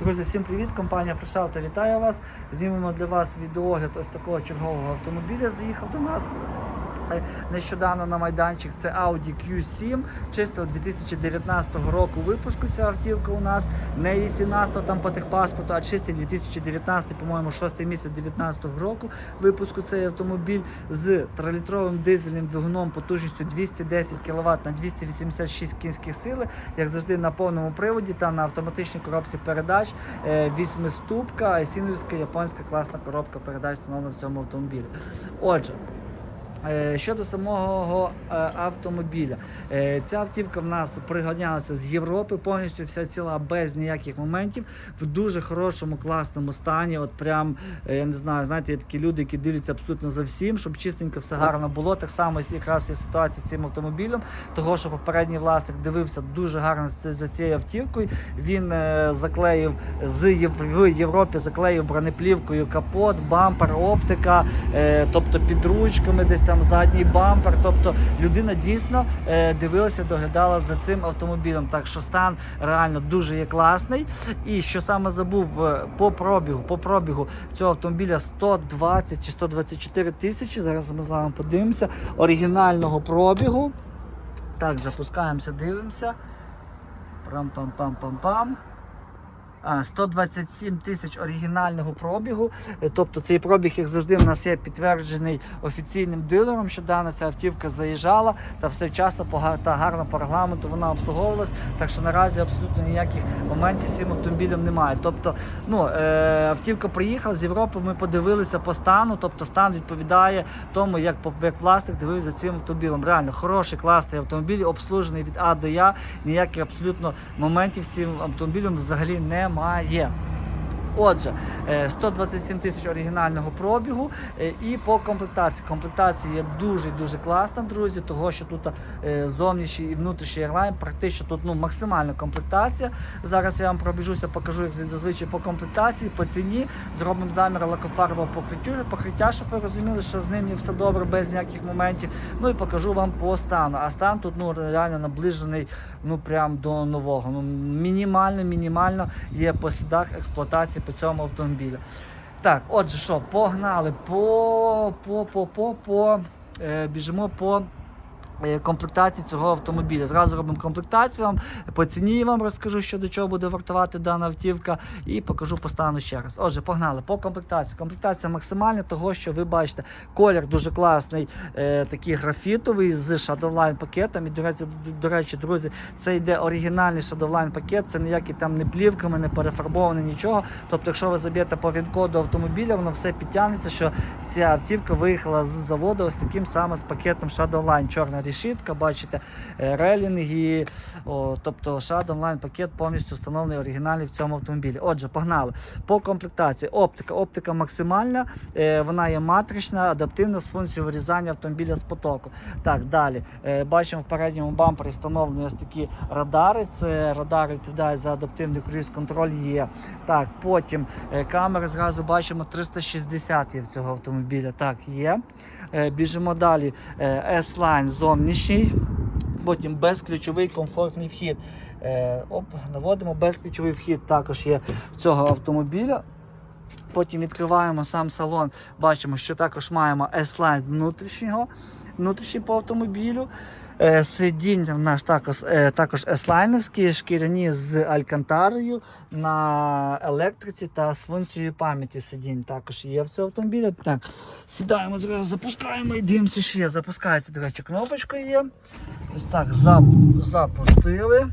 Друзі, всім привіт! Компанія Фрешавто вітає вас. Знімемо для вас відеоогляд ось такого чергового автомобіля. Заїхав до нас. Е, Нещодавно на майданчик це Audi Q7, чисто 2019 року випуску ця автівка у нас. Не 18 там по техпаспорту, а чистий 2019, по-моєму, 6 місяць 2019 року випуску цей автомобіль з 3-літровим дизельним двигуном потужністю 210 кВт на 286 кінських сили, як завжди на повному приводі та на автоматичній коробці передач. Е, Вісьмиступка, айсіновська японська класна коробка передач встановлена в цьому автомобілі. Отже. Е, Щодо самого е, автомобіля, Е, ця автівка в нас приганялася з Європи, повністю вся ціла без ніяких моментів, в дуже хорошому, класному стані. От прям, я не знаю, знаєте, є такі люди, які дивляться абсолютно за всім, щоб чистенько все гарно було. Так само якраз є ситуація з цим автомобілем, того що попередній власник дивився дуже гарно за- цією автівкою. Він заклеїв з в Європі, заклеїв бронеплівкою капот, бампер, оптика, тобто під ручками, десь там задній бампер. Тобто людина дійсно е, дивилася, доглядала за цим автомобілем. Так що стан реально дуже є класний. І що саме забув е, по пробігу, по пробігу цього автомобіля 120 чи 124 тисячі. Зараз ми з вами подивимося. Оригінального пробігу. Так, запускаємося, дивимося. Прам-пам-пам-пам-пам. А, 127 тисяч оригінального пробігу. Е, Тобто цей пробіг, як завжди, в нас є підтверджений офіційним дилером, що дана ця автівка заїжджала та все вчасно та гарно по регламенту вона обслуговувалась. Так що наразі абсолютно ніяких моментів цим автомобілем немає. Тобто, ну, е, автівка приїхала з Європи, ми подивилися по стану, тобто стан відповідає тому, як, як власник дивився цим автомобілем. Реально хороший, класний автомобіль, обслужений від А до Я. Ніяких абсолютно моментів цим автомобілем взагалі немає. 马阿姨。Отже, е, 127 тисяч оригінального пробігу е, і по комплектації. Комплектація є дуже дуже класна, друзі, того що тут е, зовнішній і внутрішній ерлайн, практично тут ну, максимальна комплектація. Зараз я вам пробіжуся, покажу, як зазвичай по комплектації, по ціні. Зробимо замір лакофарбового покриття, покриття, щоб ви розуміли, що з ним є все добре, без ніяких моментів. Ну і покажу вам по стану. А стан тут ну, реально наближений ну, прям до нового. Ну, мінімально, мінімально є по слідах експлуатації по цьому автомобілю. Так, отже, що, погнали по, по, по, по, по е, біжимо по комплектації цього автомобіля. Зразу робимо комплектацію вам, по ціні вам розкажу, що до чого буде вартувати дана автівка, і покажу по стану ще раз. Отже, погнали по комплектації. Комплектація максимальна, того що ви бачите, колір дуже класний, е, такий графітовий з Shadowline пакетом. І до речі, до, речі, друзі, це йде оригінальний Shadowline пакет, це ніякі там не плівками, не перефарбоване нічого. Тобто, якщо ви заб'єте по він-коду автомобіля, воно все підтягнеться, що ця автівка виїхала з заводу ось таким саме з пакетом Shadowline. Чорна рішітка, бачите, е, релінги. О, тобто Shadowline пакет повністю встановлений оригінальний в цьому автомобілі. Отже, погнали. По комплектації. Оптика. Оптика максимальна, е, вона є матрична, адаптивна з функцією вирізання автомобіля з потоку. Так, далі. Е, Бачимо в передньому бампері встановлені ось такі радари. Це радари відповідають за адаптивний круїз-контроль є. Так, потім е, камери зразу бачимо 360 є в цього автомобіля. Так, є. Е, Біжимо далі. Е, S-Line зовнішній. Потім безключовий комфортний вхід. Е, оп, наводимо безключовий вхід також є цього автомобіля. Потім відкриваємо сам салон. Бачимо, що також маємо S-Line внутрішнього, внутрішній по автомобілю. Е, Сидіння в нас також, е, також S-Line, шкіряні з алькантарою на електриці та з функцією пам'яті сидінь також є в цьому автомобілі. Так, сідаємо, зразу запускаємо і дивимося, що є. Запускається, до речі, кнопочка є. Ось так, зап- запустили.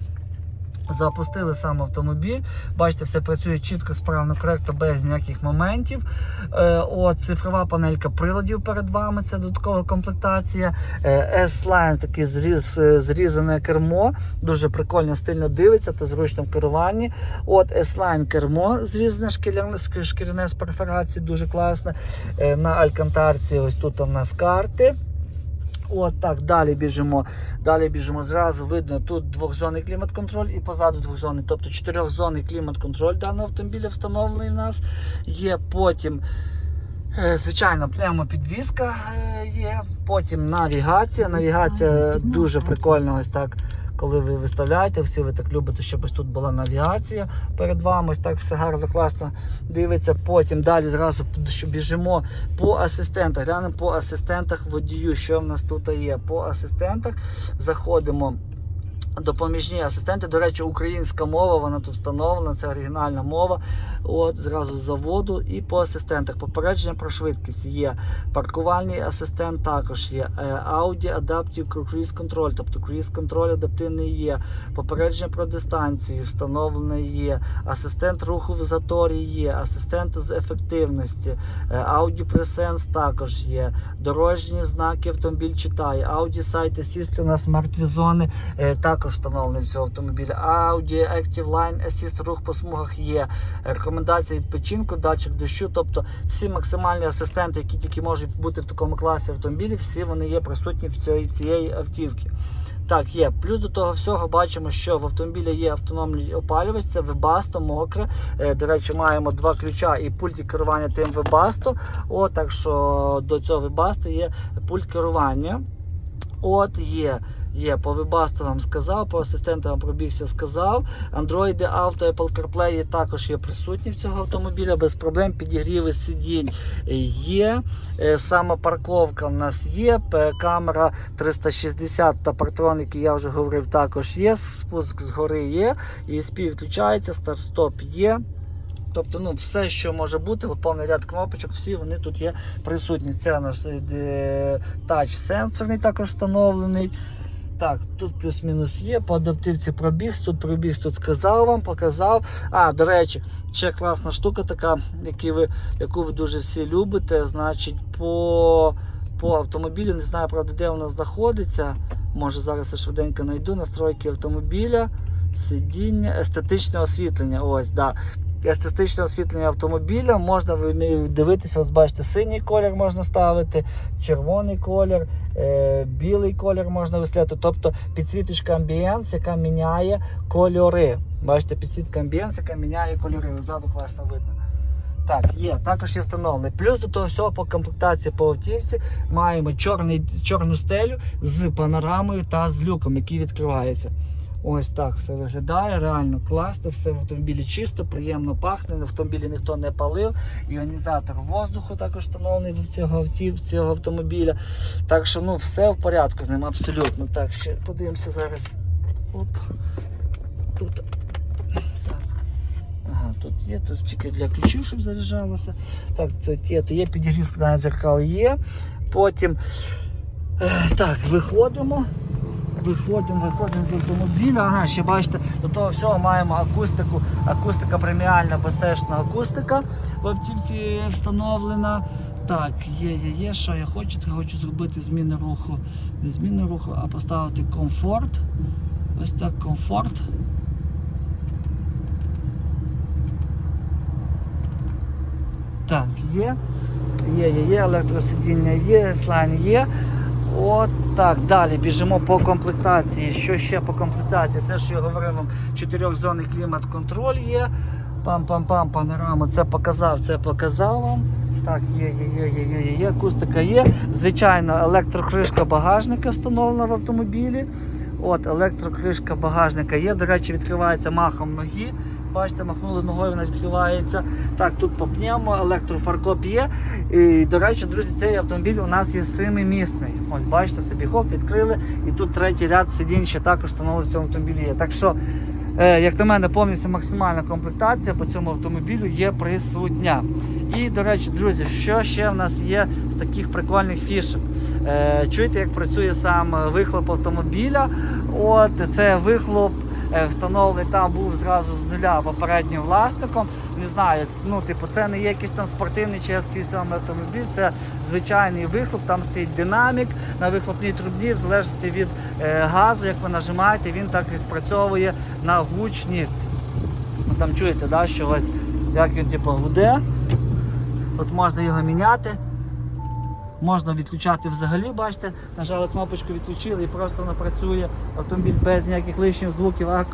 Запустили сам автомобіль. Бачите, все працює чітко, справно, коректно, без ніяких моментів. Е, от, цифрова панелька приладів перед вами, це додаткова комплектація. Е, S-Line таке зріз, зрізане кермо. Дуже прикольно, стильно дивиться та зручно в керуванні. От S-Line кермо зрізане шкіряне, шкіряне з перфорацією, дуже класне. Е, на алькантарці ось тут у нас карти. От так, далі біжимо. Далі біжимо зразу. Видно, тут двохзонний клімат-контроль і позаду двохзонний. Тобто чотирьохзонний клімат-контроль даного автомобіля встановлений в нас. Є потім, е, звичайно, пневмопідвізка е, є. Потім навігація. Навігація дуже прикольна, ось так коли ви виставляєте, всі ви так любите, щоб ось тут була навігація перед вами. Ось так все гарно, класно дивиться. Потім далі зразу біжимо по асистентах. Глянемо по асистентах водію, що в нас тут є. По асистентах заходимо. Допоміжні асистенти, до речі, українська мова, вона тут встановлена, це оригінальна мова. От зразу з заводу. І по асистентах. Попередження про швидкість є. Паркувальний асистент також є. Е, Audi Adaptive Cruise Control, тобто Cruise Control адаптивний є. Попередження про дистанцію встановлене є. Асистент руху в заторі є. Асистент з ефективності. Е, Audi Presence також є. Дорожні знаки автомобіль читає. Audi Site Assist у нас мертві е, Також встановлений в цьому автомобілі. Audi Active Line Assist рух по смугах є. Рекомендація відпочинку, датчик дощу. Тобто всі максимальні асистенти, які тільки можуть бути в такому класі автомобілів, всі вони є присутні в цій, цієї автівки. Так, є. Плюс до того всього бачимо, що в автомобілі є автономний опалювач, це Webasto, мокре. Е, До речі, маємо два ключа і пульт керування тим Webasto. О, так що до цього Webasto є пульт керування. От є. Є по Webasto вам сказав, по асистентам пробігся сказав. Android Auto, Apple CarPlay також є присутні в цього автомобіля без проблем. Підігріви сидінь є. Е, Сама парковка в нас є. Камера 360 та партроники, я вже говорив, також є. Спуск згори є. ESP відключається, старт-стоп є. Тобто, ну, все, що може бути, повний ряд кнопочок, всі вони тут є присутні. Це наш е, тач сенсорний також встановлений. Так, тут плюс-мінус є. По адаптивці пробіг, тут пробіг, тут сказав вам, показав. А, до речі, ще класна штука така, ви, яку ви дуже всі любите. Значить, по, по автомобілю, не знаю, правда, де вона знаходиться. Може зараз я швиденько знайду настройки автомобіля, сидіння, естетичне освітлення. Ось, да. Естетичне освітлення автомобіля можна дивитися, от бачите, синій колір можна ставити, червоний колір, е, білий колір можна висвітлювати. Тобто підсвіточка амбієнс, яка міняє кольори. Бачите, підсвітка амбієнс, яка міняє кольори. Ззаду класно видно. Так, є, також є встановлений. Плюс до того всього по комплектації по автівці маємо чорний, чорну стелю з панорамою та з люком, який відкривається. Ось так все виглядає, реально класно, все в автомобілі чисто, приємно пахне, в автомобілі ніхто не палив. Іонізатор воздуху також встановлений в цього, цього автомобіля. Так що ну, все в порядку з ним абсолютно. Так, ще подивимося зараз. Оп. Тут. Тут є, тут тільки для ключів, щоб заряджалося. Так, це є, то є підігрів складання дзеркал є. Потім. е, Так, виходимо. Виходимо, виходимо з автомобіля. Ага, ще бачите, до того всього маємо акустику. Акустика преміальна, басешна акустика в автівці встановлена. Так, є, є, є. Що я хочу? Я хочу зробити зміни руху. Не зміни руху, а поставити комфорт. Ось так комфорт. Так, є. Є, є, є, електросидіння є, слайн є. От так, далі біжимо по комплектації. Що ще по комплектації? Це що я говорив вам, чотирьохзонний клімат-контроль є. Пам-пам-пам, панорама, це показав, це показав вам. Так, є, є, є, є, є, є, акустика є. Звичайно, електрокришка багажника встановлена в автомобілі. От, електрокришка багажника є. До речі, відкривається махом ноги. Бачите, махнули ногою, вона відкривається. Так, тут по пневмо, електрофаркоп є. І, до речі, друзі, цей автомобіль у нас є семимісний. Ось бачите, собі хоп, відкрили. І тут третій ряд сидінь ще також встановлений в цьому автомобілі є. Так що, е, як на мене, повністю максимальна комплектація по цьому автомобілю є присутня. І, до речі, друзі, що ще в нас є з таких прикольних фішок? Е, чуєте, як працює сам вихлоп автомобіля? От це вихлоп. Е, Встановлений там був зразу з нуля попереднім власником. Не знаю, ну типу, це не є якийсь там спортивний чи якийсь автомобіль, це звичайний вихлоп, там стоїть динамік на вихлопній трубі, в залежності від е, газу, як ви нажимаєте, він так і спрацьовує на гучність. Там чуєте, да, що ось як він типу гуде. От можна його міняти. Можна відключати взагалі, бачите, нажали кнопочку, відключили і просто воно працює автомобіль без ніяких лишніх звуків. А,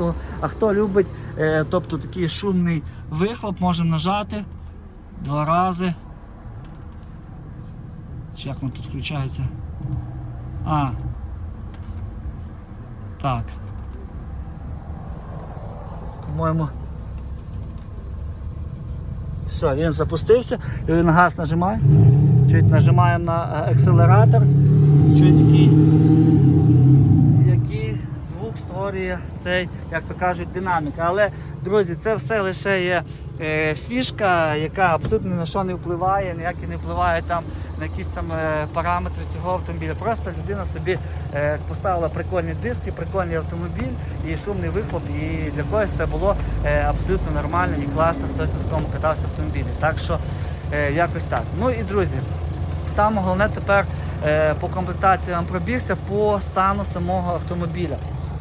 хто любить, е, тобто такий шумний вихлоп, можемо нажати два рази. Як воно тут включається? А. Так. по-моєму. Все, він запустився, і він газ нажимає. Чуть нажимаємо на е, акселератор. Чуть який, який звук створює цей, як то кажуть, динаміка. Але, друзі, це все лише є е, фішка, яка абсолютно на що не впливає, ніяк і не впливає там на якісь там е, параметри цього автомобіля. Просто людина собі е, поставила прикольні диски, прикольний автомобіль і шумний вихлоп. І для когось це було е, абсолютно нормально і класно, хтось на такому катався автомобілі. Так що якось так. Ну і друзі. Саме головне тепер е, по комплектації вам пробігся по стану самого автомобіля.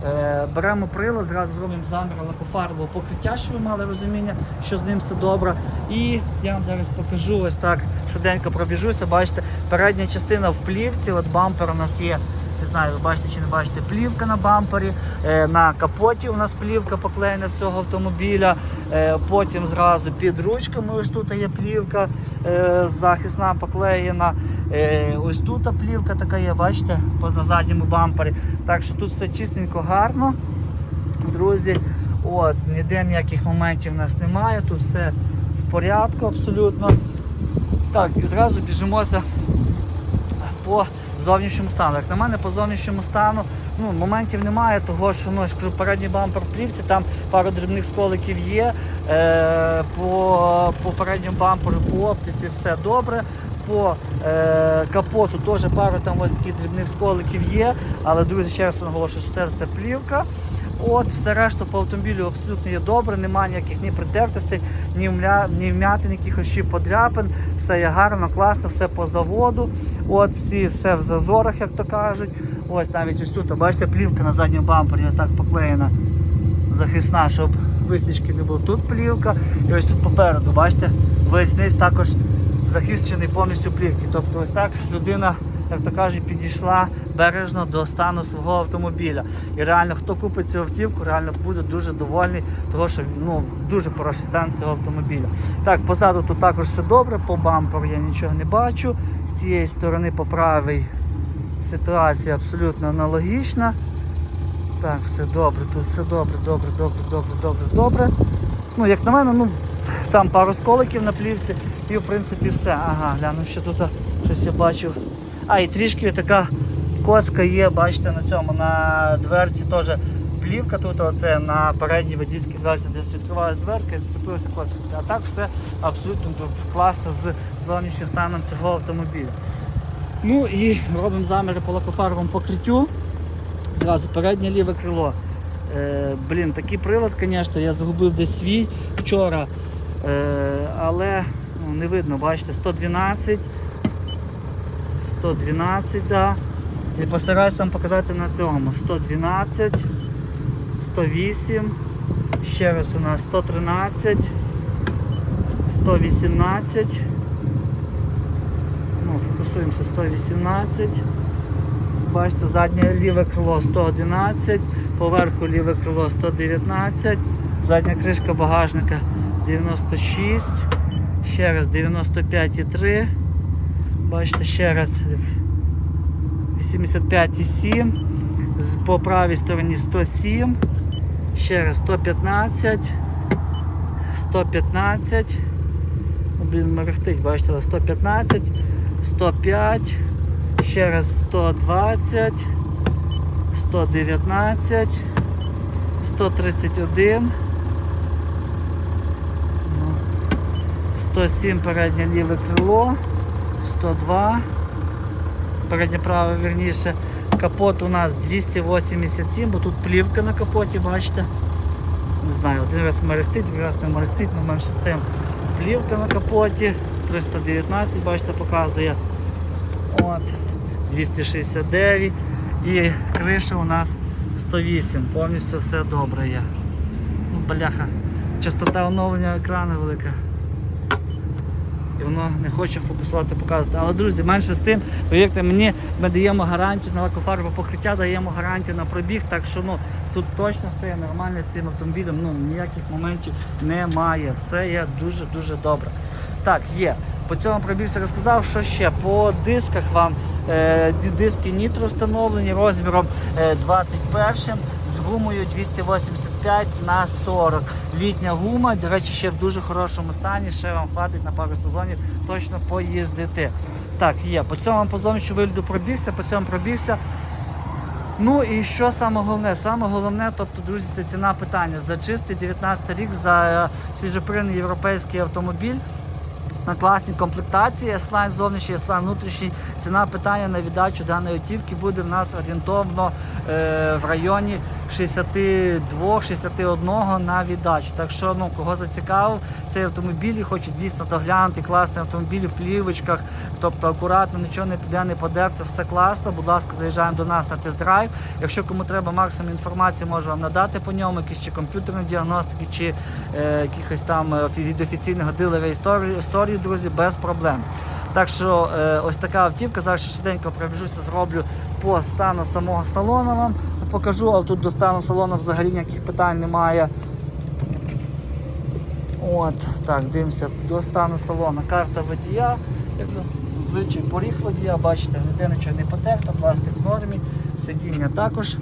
Е, беремо прилад, зразу зробимо замір лакофарбового покриття, щоб ви мали розуміння, що з ним все добре. І я вам зараз покажу ось так швиденько пробіжуся. Бачите, передня частина в плівці, от бампер у нас є. Не знаю, ви бачите чи не бачите, плівка на бампері, е, на капоті у нас плівка поклеєна в цього автомобіля. Е, Потім зразу під ручками ось тут є плівка е, захисна поклеєна. Ось тут плівка така є, бачите, на задньому бампері. Так що тут все чистенько, гарно, друзі. От, ніде ніяких моментів у нас немає, тут все в порядку абсолютно. Так, і зразу біжимося по зовнішньому стану. Як на мене, по зовнішньому стану ну, моментів немає, того що ну, я ж передній бампер плівці, там пару дрібних сколиків є. Е, по, по передньому бамперу, по оптиці все добре. По е, капоту теж пару там ось таких дрібних сколиків є. Але, друзі, ще раз наголошую, що це все плівка. От, все решта по автомобілю абсолютно є добре, немає ніяких ні притертостей, ні, вмля, ні вмятин, якихось чи подряпин. Все є гарно, класно, все по заводу. От, всі, все в зазорах, як то кажуть. Ось навіть ось тут, бачите, плівка на задньому бампері так поклеєна захисна, щоб висічки не було. Тут плівка, і ось тут попереду, бачите, весь низ також захищений повністю плівки. Тобто ось так людина, як то кажуть, підійшла бережно до стану свого автомобіля. І реально, хто купить цю автівку, реально буде дуже довольний, тому що ну, дуже хороший стан цього автомобіля. Так, позаду тут також все добре, по бамперу я нічого не бачу. З цієї сторони по правій ситуація абсолютно аналогічна. Так, все добре, тут все добре, добре, добре, добре, добре, добре. Ну, як на мене, ну там пару сколиків на плівці і в принципі все. Ага, гляну, що тут щось я бачив. А, і трішки така коцка є, бачите, на цьому, на дверці теж плівка тут, оце на передній водійській дверці, десь відкривалась дверка і зацепилася коцка. А так все абсолютно класно з зовнішнім станом цього автомобіля. Ну і робимо заміри по лакофарбовому покриттю. Зразу переднє ліве крило. Е, блін, такий прилад, звісно, я загубив десь свій вчора. Е, але ну, не видно, бачите, 112. 112, да. І постараюся вам показати на цьому. 112, 108, ще раз у нас 113, 118. Ну, фокусуємося 118. Бачите, заднє ліве крило 111, поверху ліве крило 119, задня кришка багажника 96, ще раз 95,3, бачите, ще раз 85,7, З- по правій стороні 107, ще раз 115, 115, ну, блін, мерехтить, бачите, 115, 105, ще раз 120, 119, 131, ну, 107 переднє ліве крило, 102, переднє праве вірніше. Капот у нас 287, бо тут плівка на капоті, бачите. Не знаю, один раз мерехтить, другий раз не мерехтить, але менше з тим. Плівка на капоті, 319, бачите, показує. От, 269 і криша у нас 108. Повністю все добре є. Ну, бляха, частота оновлення екрану велика. І воно не хоче фокусувати, показувати. Але друзі, менше з тим, повірте мені, ми даємо гарантію на лакофарбове покриття, даємо гарантію на пробіг, так що ну, тут точно все є нормально з цим автомобілем, ну ніяких моментів немає. Все є дуже-дуже добре. Так, є. По цьому пробігся розказав, що ще по дисках вам е, диски нітро встановлені розміром е, 21 гумою 285 на 40. Літня гума, до речі, ще в дуже хорошому стані, ще вам хватить на пару сезонів точно поїздити. Так, є. По цьому по зовнішньому вигляду пробігся, по цьому пробігся. Ну і що саме головне? Саме головне, тобто, друзі, це ціна питання. За чистий 19 рік, за е, свіжопринний європейський автомобіль. На класній комплектації, S-Line зовнішній, S-Line внутрішній. Ціна питання на віддачу даної автівки буде в нас орієнтовно е, в районі 62-61 на віддачу. Так що, ну, кого зацікавив цей автомобіль і хоче дійсно доглянути класний автомобіль в плівочках, тобто акуратно, нічого не піде, не подерти, все класно. Будь ласка, заїжджаємо до нас на тест-драйв. Якщо кому треба максимум інформації, можу вам надати по ньому, якісь чи комп'ютерні діагностики, чи е, якихось там е, від офіційного дилера історії, історії, друзі, без проблем. Так що е, ось така автівка. Зараз швиденько пробіжуся, зроблю по стану самого салону вам покажу, але тут до стану салону взагалі ніяких питань немає. От, так, дивимося до стану салону. Карта водія, як зазвичай поріг водія, бачите, ніде нічого не потерто, пластик в нормі, сидіння також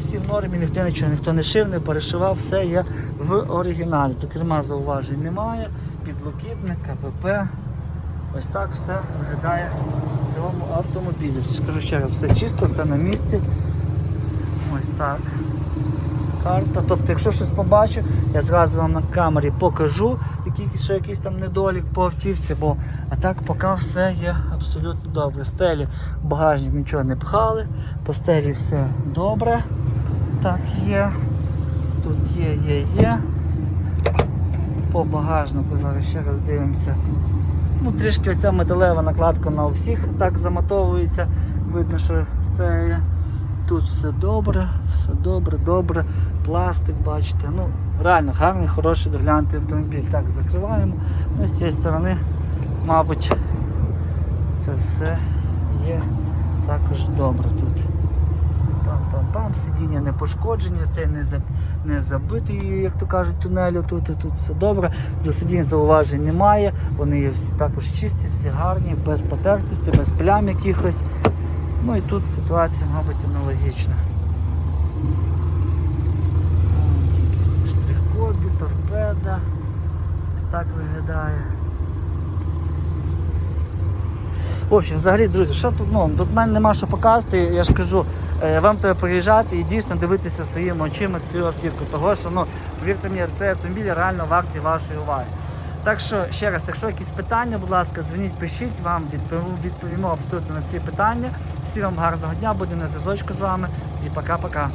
всі в нормі, ніхто нічого ніхто не шив, не перешивав, все є в оригіналі. Керма зауважень немає, підлокітник, КПП. Ось так все виглядає в цьому автомобілі. Скажу ще раз, все чисто, все на місці. Ось так. Карта. Тобто, якщо щось побачу, я зразу вам на камері покажу, що якийсь там недолік по автівці, бо а так поки все є абсолютно добре. Стелі, багажник нічого не пхали, по стелі все добре. Так, є. Тут є, є, є. По багажнику зараз ще раз дивимося. Ну, Трішки оця металева накладка на всіх так заматовується. Видно, що це є. Тут все добре, все добре, добре. Пластик, бачите. Ну, реально гарний, хороший доглянутий автомобіль. Так, закриваємо. Ну, з цієї сторони, мабуть, це все є також добре тут. Пам-пам-пам, сидіння не пошкоджені, цей не, за, не забитий, як то кажуть, тунелю. Тут і тут все добре. До сидінь зауважень немає. Вони є всі також чисті, всі гарні, без потертості, без плям якихось. Ну і тут ситуація, мабуть, аналогічна. Якісь штрих-коди, торпеда. Ось так виглядає. В общем, взагалі, друзі, що тут ну, тут в мене нема що показати, я ж кажу, вам треба приїжджати і дійсно дивитися своїми очима цю автівку. Того що, ну, повірте мені, цей автомобіль реально вартий вашої уваги. Так що, ще раз, якщо якісь питання, будь ласка, дзвоніть, пишіть, вам відповімо, абсолютно на всі питання. Всім вам гарного дня, будемо на зв'язочку з вами і пока-пока.